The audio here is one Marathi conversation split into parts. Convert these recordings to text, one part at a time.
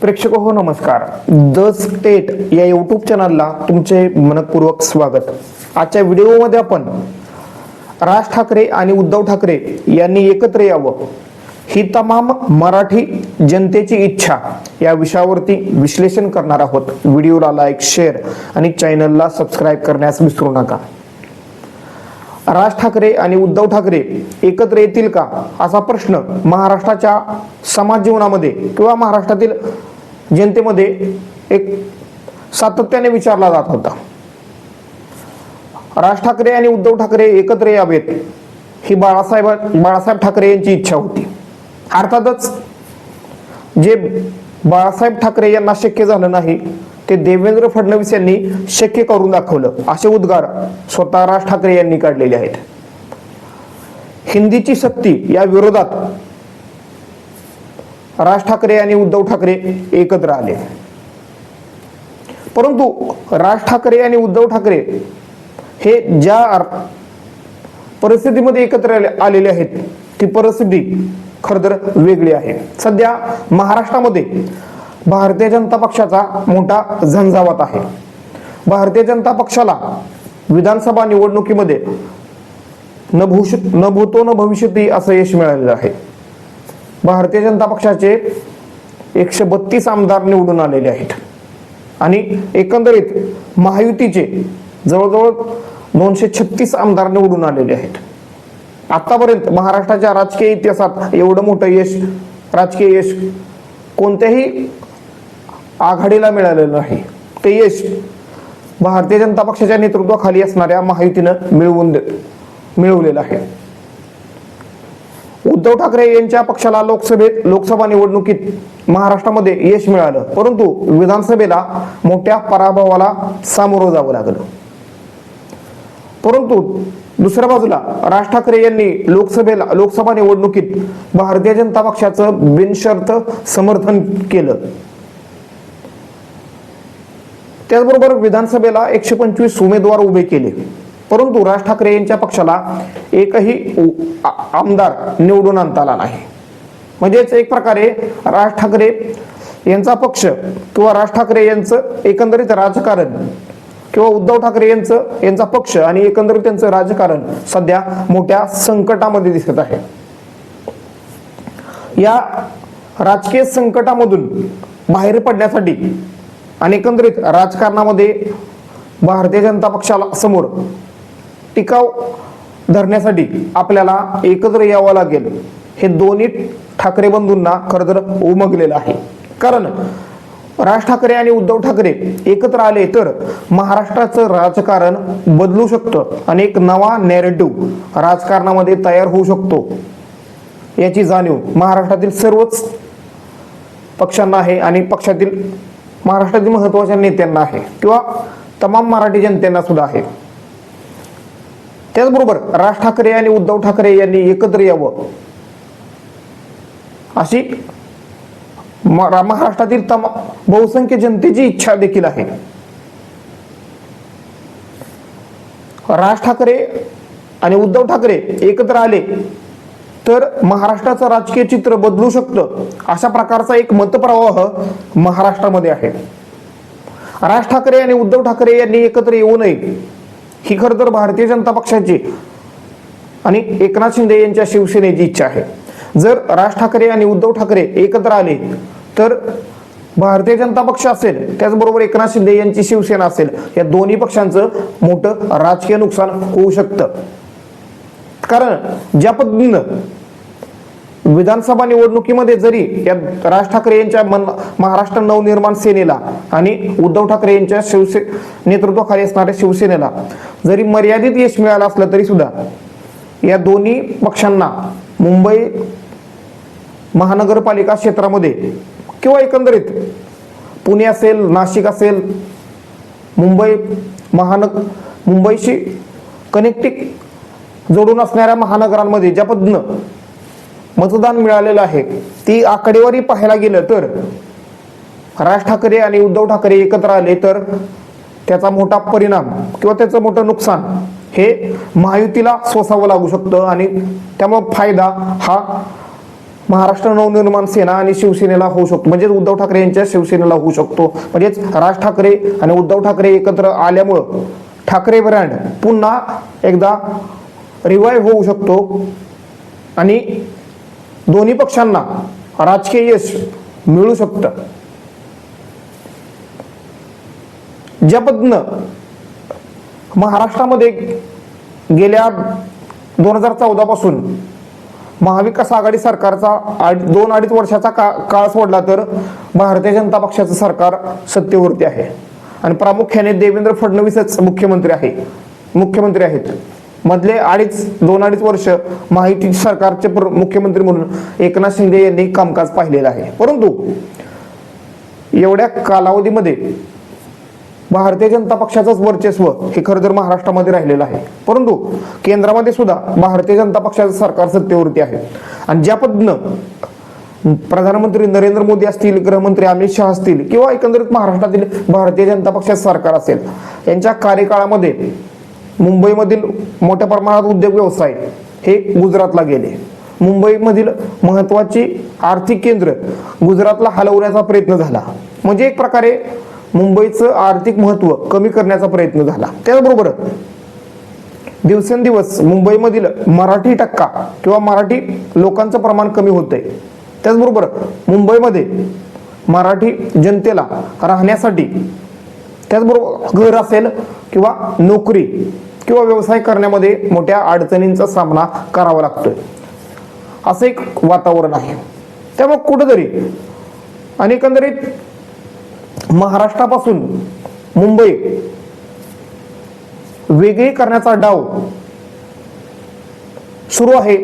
प्रेक्षक हो नमस्कार. द स्टेट या यूट्यूब चॅनलला तुमचे मनपूर्वक स्वागत. आजच्या व्हिडिओमध्ये आपण राज ठाकरे आणि उद्धव ठाकरे यांनी एकत्र यावं. ही तमाम मराठी जनतेची इच्छा या विषयावरती विश्लेषण करणार आहोत. व्हिडिओला लाईक शेअर आणि चॅनलला सबस्क्राईब करण्यास विसरू नका. राज ठाकरे आणि उद्धव ठाकरे एकत्र येतील का? असा प्रश्न महाराष्ट्राच्या समाज जीवनामध्ये किंवा महाराष्ट्रातील जनतेमध्ये एक सातत्याने विचारला जात होता. राज ठाकरे आणि उद्धव ठाकरे एकत्र यावेत ही बाळासाहेब बाळासाहेब ठाकरे यांची इच्छा होती. अर्थातच जे बाळासाहेब ठाकरे यांना शक्य झालं नाही ते देवेंद्र फडणवीस यांनी शक्य करून दाखवलं. असे उद्गार स्वतः राज ठाकरे यांनी काढलेले आहेत. हिंदीची सक्ती या विरोधात राज ठाकरे आणि उद्धव ठाकरे एकत्र आले. परंतु राज ठाकरे आणि उद्धव ठाकरे हे ज्या परिस्थितीमध्ये एकत्र आलेले आहेत ती परिस्थिती खर तर वेगळी आहे. सध्या महाराष्ट्रामध्ये भारतीय जनता पक्षाचा मोठा झंझावात आहे. भारतीय जनता पक्षाला विधानसभा निवडणुकीमध्ये न भूष न भूतो न भविष्यती असं यश मिळालेलं आहे. भारतीय जनता पक्षाचे एकशे बत्तीस आमदार निवडून आलेले आहेत. आणि एकंदरीत महायुतीचे जवळजवळ दोनशे छत्तीस आमदार निवडून आलेले आहेत. आतापर्यंत महाराष्ट्राच्या राजकीय इतिहासात एवढं मोठं यश राजकीय यश कोणत्याही आघाडीला मिळालेलं नाही. ते यश भारतीय जनता पक्षाच्या नेतृत्वाखाली असणाऱ्या महायुतीनं मिळवून दे मिळवलेलं आहे. उद्धव ठाकरे यांच्या पक्षाला लोकसभेत लोकसभा निवडणुकीत महाराष्ट्रामध्ये यश मिळालं. परंतु विधानसभेला मोठ्या पराभवाला सामोरं जावं लागलं. परंतु दुसऱ्या बाजूला राज ठाकरे यांनी लोकसभेला लोकसभा निवडणुकीत भारतीय जनता पक्षाचं बिनशर्त समर्थन केलं. त्याचबरोबर विधानसभेला एकशे पंचवीस उमेदवार उभे केले. परंतु राज ठाकरे यांच्या पक्षाला एकही आमदार निवडून आणता आला नाही. म्हणजेच एक प्रकारे राज ठाकरे यांचा पक्ष किंवा राज ठाकरे यांचं एकंदरीत राजकारण किंवा उद्धव ठाकरे यांचं यांचा पक्ष आणि एकंदरीत त्यांचं राजकारण सध्या मोठ्या संकटामध्ये दिसत आहे. या राजकीय संकटामधून बाहेर पडण्यासाठी आणि एकंदरीत राजकारणामध्ये भारतीय जनता पक्षाला समोर टिकाव धरण्यासाठी आपल्याला एकत्र यावं लागेल. हे दोन्ही ठाकरे बंधूंना खरं तर उमगलेलं आहे. कारण राज ठाकरे आणि उद्धव ठाकरे एकत्र आले तर महाराष्ट्राचं राजकारण बदलू शकतं आणि एक नवा नॅरेटिव्ह राजकारणामध्ये तयार होऊ शकतो. याची जाणीव महाराष्ट्रातील सर्वच पक्षांना आहे आणि पक्षातील महाराष्ट्रातील महत्त्वाच्या नेत्यांना आहे किंवा तमाम मराठी जनतेना सुद्धा आहे. त्याचबरोबर राज ठाकरे आणि उद्धव ठाकरे यांनी एकत्र यावं. अशी महाराष्ट्रातील तमा बहुसंख्य जनतेची इच्छा देखील आहे. राज ठाकरे आणि उद्धव ठाकरे एकत्र आले तर महाराष्ट्राचं राजकीय चित्र बदलू शकतं अशा प्रकारचा एक मतप्रवाह महाराष्ट्रामध्ये आहे. राज ठाकरे आणि उद्धव ठाकरे यांनी एकत्र येऊ नये. ही खरं तर भारतीय जनता पक्षाची आणि एकनाथ शिंदे यांच्या शिवसेनेची इच्छा आहे. जर राज ठाकरे आणि उद्धव ठाकरे एकत्र आले तर भारतीय जनता पक्ष असेल त्याचबरोबर एकनाथ शिंदे यांची शिवसेना असेल या दोन्ही पक्षांचं मोठं राजकीय नुकसान होऊ शकतं. कारण ज्या पद्धतीनं विधानसभा निवडणुकीमध्ये जरी या राज ठाकरे यांच्या मन महाराष्ट्र नवनिर्माण सेनेला आणि उद्धव ठाकरे यांच्या शिवसे नेतृत्वाखाली असणाऱ्या शिवसेनेला जरी मर्यादित यश मिळालं असलं तरी सुद्धा या दोन्ही पक्षांना मुंबई महानगरपालिका क्षेत्रामध्ये किंवा एकंदरीत पुणे असेल नाशिक असेल मुंबई महानग मुंबईशी कनेक्टिक जोडून असणाऱ्या महानगरांमध्ये ज्या पद्धतीनं मतदान मिळालेलं आहे. ती आकडेवारी पाहायला गेलं तर राज ठाकरे आणि उद्धव ठाकरे एकत्र आले तर त्याचा मोठा परिणाम किंवा त्याचं मोठं नुकसान हे महायुतीला सोसावं लागू शकतं आणि त्यामुळे फायदा हा महाराष्ट्र नवनिर्माण सेना आणि शिवसेनेला होऊ शकतो. म्हणजेच उद्धव ठाकरे यांच्या शिवसेनेला होऊ शकतो. म्हणजेच राज ठाकरे आणि उद्धव ठाकरे एकत्र आल्यामुळं ठाकरे ब्रँड पुन्हा एकदा रिवाईव्ह होऊ शकतो. आणि दोन्ही पक्षांना राजकीय यश मिळू शकतं. ज्या पद्धतीनं महाराष्ट्रामध्ये गेल्या दोन हजार चौदा पासून महाविकास आघाडी सरकारचा दोन अडीच वर्षाचा का काळ सोडला तर भारतीय जनता पक्षाचं सरकार सत्तेवरती आहे. आणि प्रामुख्याने देवेंद्र फडणवीसच मुख्यमंत्री आहे. मुख्यमंत्री आहेत. मधले अडीच दोन अडीच वर्ष माहिती सरकारचे मुख्यमंत्री म्हणून एकनाथ शिंदे यांनी कामकाज पाहिलेलं आहे. परंतु एवढ्या कालावधीमध्ये भारतीय जनता पक्षाचंच वर्चस्व हे खरं तर महाराष्ट्रामध्ये राहिलेलं आहे. परंतु केंद्रामध्ये सुद्धा भारतीय जनता पक्षाचं सरकार सत्तेवरती आहे. आणि ज्या पद्धतीनं प्रधानमंत्री नरेंद्र मोदी असतील गृहमंत्री अमित शहा असतील किंवा एकंदरीत महाराष्ट्रातील भारतीय जनता पक्षाचं सरकार असेल यांच्या कार्यकाळामध्ये मुंबईमधील मोठ्या प्रमाणात उद्योग व्यवसाय हे गुजरातला गेले. मुंबईमधील महत्त्वाची आर्थिक केंद्र गुजरातला हलवण्याचा प्रयत्न झाला. म्हणजे एक प्रकारे मुंबईचं आर्थिक महत्त्व कमी करण्याचा प्रयत्न झाला. त्याचबरोबर दिवसेंदिवस मुंबईमधील मराठी टक्का किंवा मराठी लोकांचं प्रमाण कमी होतंय. त्याचबरोबर मुंबईमध्ये मराठी जनतेला राहण्यासाठी त्याचबरोबर घर असेल किंवा नोकरी किंवा व्यवसाय करण्यामध्ये मोठ्या अडचणींचा सामना करावा लागतोय. असं एक वातावरण आहे. त्यामुळे कुठंतरी आणि एकंदरीत महाराष्ट्रापासून मुंबई वेगळी करण्याचा डाव सुरू आहे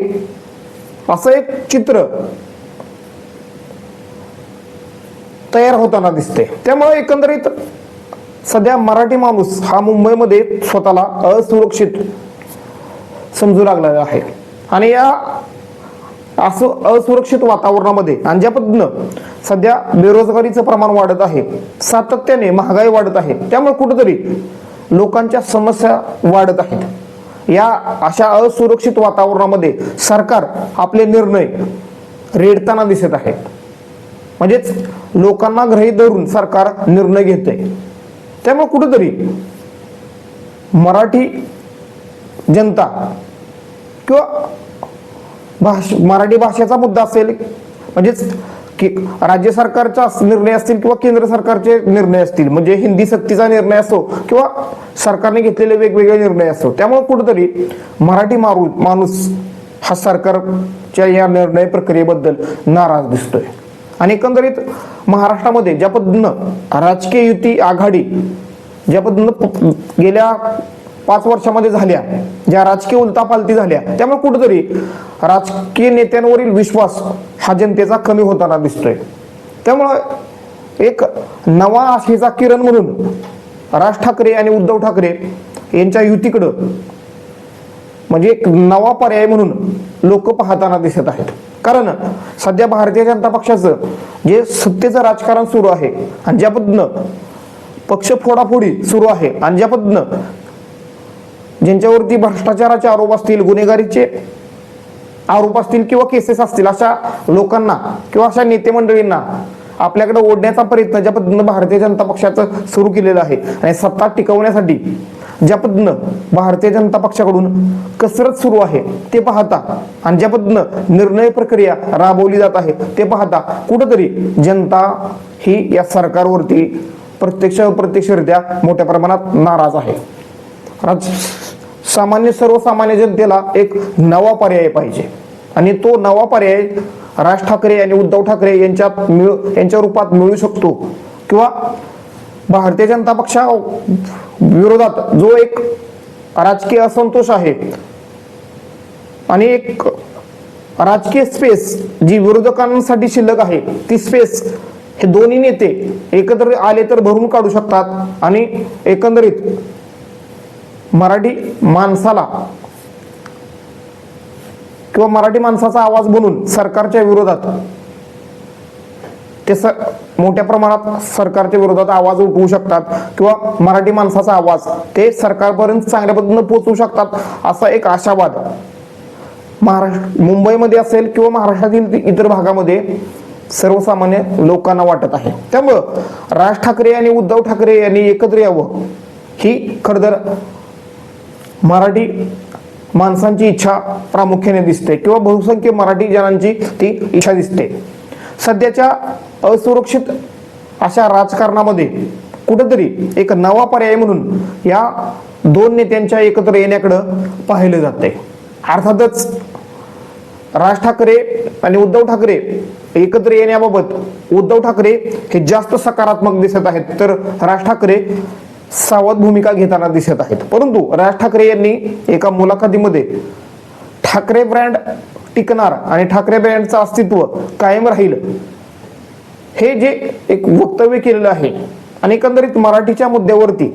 असं एक चित्र तयार होताना दिसते त्यामुळे एकंदरीत सध्या मराठी माणूस हा मुंबईमध्ये स्वतःला असुरक्षित समजू लागलेला आहे. आणि या असं असुरक्षित वातावरणामध्ये आणि ज्या पद्धतीनं सध्या बेरोजगारीचं प्रमाण वाढत आहे सातत्याने महागाई वाढत आहे त्यामुळे कुठेतरी लोकांच्या समस्या वाढत आहेत. या अशा असुरक्षित वातावरणामध्ये सरकार आपले निर्णय रेडताना दिसत आहे. म्हणजेच लोकांना ग्रही धरून सरकार निर्णय घेते त्यामुळे कुठंतरी मराठी जनता किंवा भाष मराठी भाषेचा मुद्दा असेल म्हणजेच की राज्य सरकारचा निर्णय असतील किंवा केंद्र सरकारचे निर्णय असतील म्हणजे हिंदी सक्तीचा निर्णय असो किंवा सरकारने घेतलेले वेगवेगळे निर्णय असो त्यामुळे कुठंतरी मराठी मारू माणूस हा सरकारच्या या निर्णय प्रक्रियेबद्दल नाराज दिसतोय. आणि एकंदरीत महाराष्ट्रामध्ये ज्या पद्धतीनं राजकीय युती आघाडी ज्या पद्धतीनं गेल्या पाच वर्षामध्ये झाल्या ज्या राजकीय उलतापालती झाल्या त्यामुळे कुठेतरी राजकीय नेत्यांवरील विश्वास हा जनतेचा कमी होताना दिसतोय. त्यामुळं एक नवा आशेचा किरण म्हणून राज ठाकरे आणि उद्धव ठाकरे यांच्या युतीकडं म्हणजे एक नवा पर्याय म्हणून लोक पाहताना दिसत आहेत. कारण सध्या भारतीय जनता पक्षाचं जे सत्तेचं राजकारण सुरू आहे आणि ज्या पद्धतीनं पक्ष फोडाफोडी सुरू आहे आणि ज्या पद्धतीनं ज्यांच्यावरती भ्रष्टाचाराचे आरोप असतील गुन्हेगारीचे आरोप असतील किंवा केसेस असतील अशा लोकांना किंवा अशा नेते मंडळींना आपल्याकडे ओढण्याचा प्रयत्न ज्या पद्धतीनं भारतीय जनता पक्षाचं सुरू केलेलं आहे आणि सत्ता टिकवण्यासाठी ज्या पद्धतीनं भारतीय जनता पक्षाकडून कसरत सुरू आहे ते पाहता आणि ज्या पद्धतीनं निर्णय प्रक्रिया राबवली जात आहे ते पाहता कुठंतरी जनता ही या सरकारवरती प्रत्यक्ष अप्रत्यक्षरित्या मोठ्या प्रमाणात नाराज आहे. सामान्य सर्वसामान्य जनतेला एक नवा पर्याय पाहिजे आणि तो नवा पर्याय राज ठाकरे आणि उद्धव ठाकरे यांच्यात मिळू यांच्या रूपात मिळू शकतो किंवा भारतीय जनता पक्षा विरोधात जो एक राजकीय असंतोष आहे आणि एक राजकीय स्पेस जी विरोधकांसाठी शिल्लक आहे ती स्पेस हे दोन्ही नेते एकत्र आले तर भरून काढू शकतात आणि एकंदरीत मराठी माणसाला किंवा मराठी माणसाचा आवाज बनून सरकारच्या विरोधात ते स मोठ्या प्रमाणात सरकारच्या विरोधात आवाज उठवू शकतात किंवा मराठी माणसाचा आवाज ते सरकारपर्यंत चांगल्या पद्धतीनं पोहोचवू शकतात असा एक आशावाद महाराष्ट्र मुंबईमध्ये असेल किंवा महाराष्ट्रातील इतर भागामध्ये सर्वसामान्य लोकांना वाटत आहे. त्यामुळं राज ठाकरे आणि उद्धव ठाकरे यांनी एकत्र यावं ही खरं तर मराठी माणसांची इच्छा प्रामुख्याने दिसते किंवा बहुसंख्य मराठी जनांची ती इच्छा दिसते. सध्याच्या असुरक्षित अशा राजकारणामध्ये कुठंतरी एक नवा पर्याय म्हणून या दोन नेत्यांच्या एकत्र येण्याकडं पाहिलं जाते अर्थातच राज ठाकरे आणि उद्धव ठाकरे एकत्र येण्याबाबत उद्धव ठाकरे हे जास्त सकारात्मक दिसत आहेत तर राज ठाकरे सावध भूमिका घेताना दिसत आहेत. परंतु राज ठाकरे यांनी एका मुलाखतीमध्ये ठाकरे ब्रँड टिकणार आणि ठाकरे ब्रँडचं अस्तित्व कायम राहील हे जे एक वक्तव्य केलेलं आहे आणि एकंदरीत मराठीच्या मुद्द्यावरती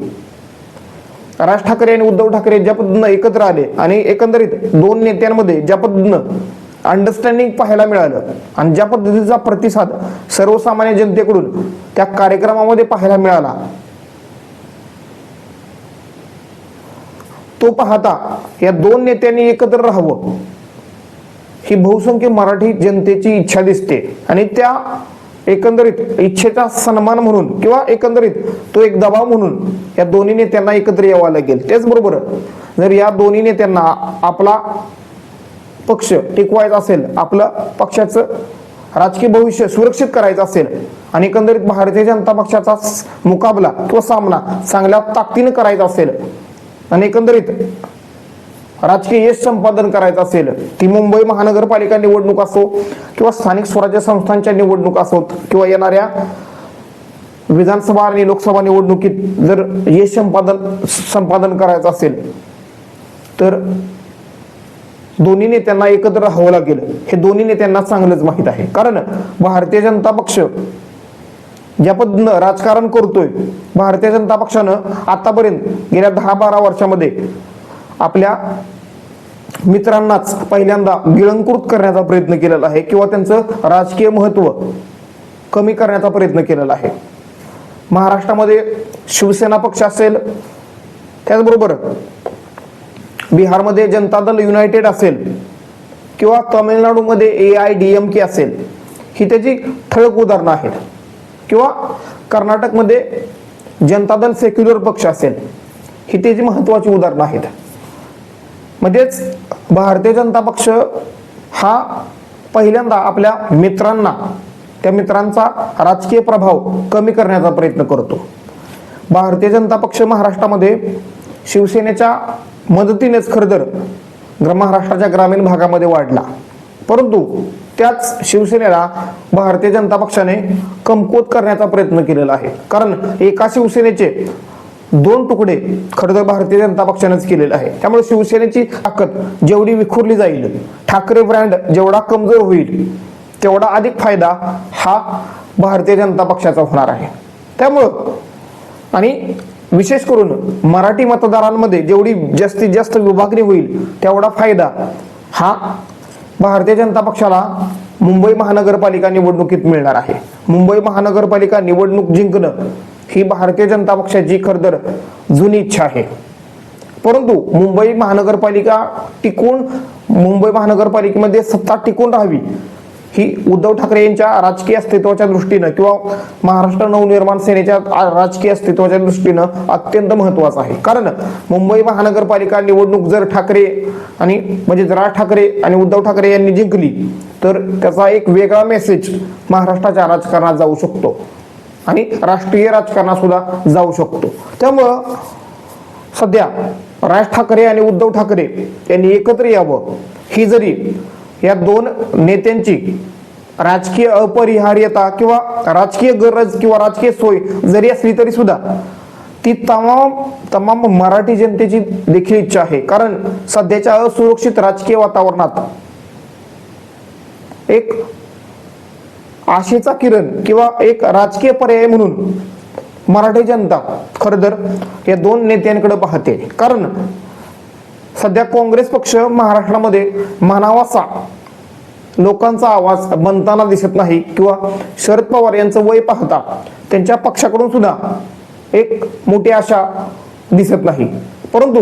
राज ठाकरे आणि उद्धव ठाकरे ज्या पद्धतीनं एकत्र आले आणि एकंदरीत दोन नेत्यांमध्ये ज्या पद्धतीनं अंडरस्टँडिंग पाहायला मिळालं आणि ज्या पद्धतीचा प्रतिसाद सर्वसामान्य जनतेकडून त्या कार्यक्रमामध्ये पाहायला मिळाला तो पाहता या दोन नेत्यांनी एकत्र राहावं ही बहुसंख्य मराठी जनतेची इच्छा दिसते. आणि त्या एकंदरीत इच्छेचा सन्मान म्हणून किंवा एकंदरीत तो एक दबाव म्हणून या दोन्ही नेत्यांना एकत्र यावं लागेल. त्याचबरोबर जर या दोन्ही नेत्यांना आपला पक्ष टिकवायचा असेल आपलं पक्षाचं राजकीय भविष्य सुरक्षित करायचं असेल आणि एकंदरीत भारतीय जनता पक्षाचा मुकाबला किंवा सामना चांगल्या ताकदीनं करायचा असेल आणि एकंदरीत राजकीय यश संपादन करायचं असेल ती मुंबई महानगरपालिका निवडणूक असो किंवा स्थानिक स्वराज्य संस्थांच्या निवडणूक असोत किंवा येणाऱ्या विधानसभा आणि लोकसभा निवडणुकीत जर यश संपादन संपादन करायचं असेल तर दोन्ही नेत्यांना एकत्र राहावं लागेल. हे दोन्ही नेत्यांना चांगलंच माहीत आहे. कारण भारतीय जनता पक्ष ज्या पद्धतीनं राजकारण करतोय भारतीय जनता पक्षानं आतापर्यंत गेल्या दहा बारा वर्षामध्ये आपल्या मित्रांनाच पहिल्यांदा गिळंकृत करण्याचा प्रयत्न केलेला आहे किंवा त्यांचं राजकीय महत्त्व कमी करण्याचा प्रयत्न केलेला आहे. महाराष्ट्रामध्ये शिवसेना पक्ष असेल त्याचबरोबर बिहारमध्ये जनता दल युनायटेड असेल किंवा तामिळनाडूमध्ये A I D M K असेल ही त्याची ठळक उदाहरणं आहेत. किंवा कर्नाटकमध्ये जनता दल सेक्युलर पक्ष असेल ही त्याची महत्वाची उदाहरणं आहेत. म्हणजेच भारतीय जनता पक्ष हा पहिल्यांदा आपल्या मित्रांना त्या मित्रांचा राजकीय प्रभाव कमी करण्याचा प्रयत्न करतो. भारतीय जनता पक्ष महाराष्ट्रामध्ये शिवसेनेच्या मदतीनेच खरं तर महाराष्ट्राच्या ग्रामीण भागामध्ये वाढला. परंतु त्याच शिवसेनेला भारतीय जनता पक्षाने कमकुवत करण्याचा प्रयत्न केलेला आहे. कारण एका शिवसेनेचे दोन तुकडे खरं तर भारतीय जनता पक्षानेच केलेलं आहे. त्यामुळे शिवसेनेची ताकद जेवढी विखुरली जाईल ठाकरे ब्रँड जेवढा कमजोर होईल तेवढा अधिक फायदा हा भारतीय जनता पक्षाचा होणार आहे. त्यामुळं आणि विशेष करून मराठी मतदारांमध्ये जेवढी जास्तीत जास्त विभागणी होईल तेवढा फायदा हा भारतीय जनता पक्षाला मुंबई महानगरपालिका निवडणुकीत मिळणार आहे. मुंबई महानगरपालिका निवडणूक जिंकणं ही भारतीय जनता पक्षाची खरदर जुनी इच्छा आहे. परंतु मुंबई महानगरपालिका टिकून मुंबई महानगरपालिकेमध्ये सत्ता टिकून राहावी ही उद्धव ठाकरे यांच्या राजकीय अस्तित्वाच्या दृष्टीनं किंवा महाराष्ट्र नवनिर्माण सेनेच्या राजकीय अस्तित्वाच्या दृष्टीनं अत्यंत महत्वाचं आहे. कारण मुंबई महानगरपालिका निवडणूक जर ठाकरे आणि म्हणजे राज ठाकरे आणि उद्धव ठाकरे यांनी जिंकली तर त्याचा एक वेगळा मेसेज महाराष्ट्राच्या राजकारणात जाऊ शकतो. आणि राष्ट्रीय राजकारणात सुद्धा जाऊ शकतो. त्यामुळं सध्या राज ठाकरे आणि उद्धव ठाकरे यांनी एकत्र यावं. ही जरी या दोन नेत्यांची राजकीय अपरिहार्यता किंवा राजकीय गरज किंवा राजकीय सोय जरी असली तरी सुद्धा ती तमाम तमाम मराठी जनतेची देखील इच्छा आहे. कारण सध्याच्या असुरक्षित राजकीय वातावरणात एक आशेचा किरण किंवा एक राजकीय पर्याय म्हणून मराठी जनता खरं तर या दोन नेत्यांकडे पाहते. कारण सध्या काँग्रेस पक्ष महाराष्ट्रामध्ये मानावासा लोकांचा आवाज बनताना दिसत नाही किंवा शरद पवार यांचं वय पाहता त्यांच्या पक्षाकडून सुद्धा एक मोठी आशा दिसत नाही. परंतु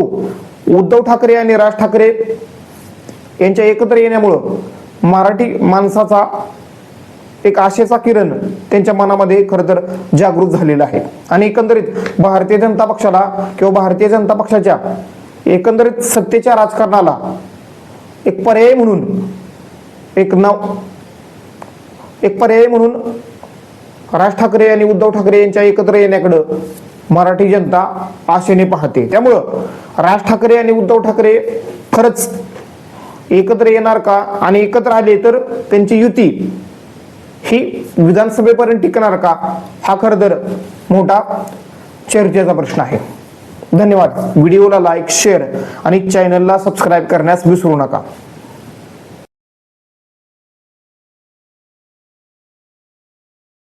उद्धव ठाकरे आणि राज ठाकरे यांच्या एकत्र येण्यामुळं मराठी माणसाचा एक आशेचा किरण त्यांच्या मनामध्ये खरं तर जागृत झालेला आहे. आणि एकंदरीत भारतीय जनता पक्षाला किंवा भारतीय जनता पक्षाच्या एकंदरीत सत्तेच्या राजकारणाला एक पर्याय म्हणून एक नाव एक पर्याय म्हणून राज ठाकरे आणि उद्धव ठाकरे यांच्या एकत्र येण्याकडं मराठी जनता आशेने पाहते. त्यामुळं राज ठाकरे आणि उद्धव ठाकरे खरंच एकत्र येणार का आणि एकत्र आले तर त्यांची युती ही विधानसभेपर्यंत टिकणार का? हा खरं तर मोठा चर्चेचा प्रश्न आहे. धन्यवाद. व्हिडिओला लाईक शेअर आणि चॅनलला सबस्क्राईब करण्यास विसरू नका.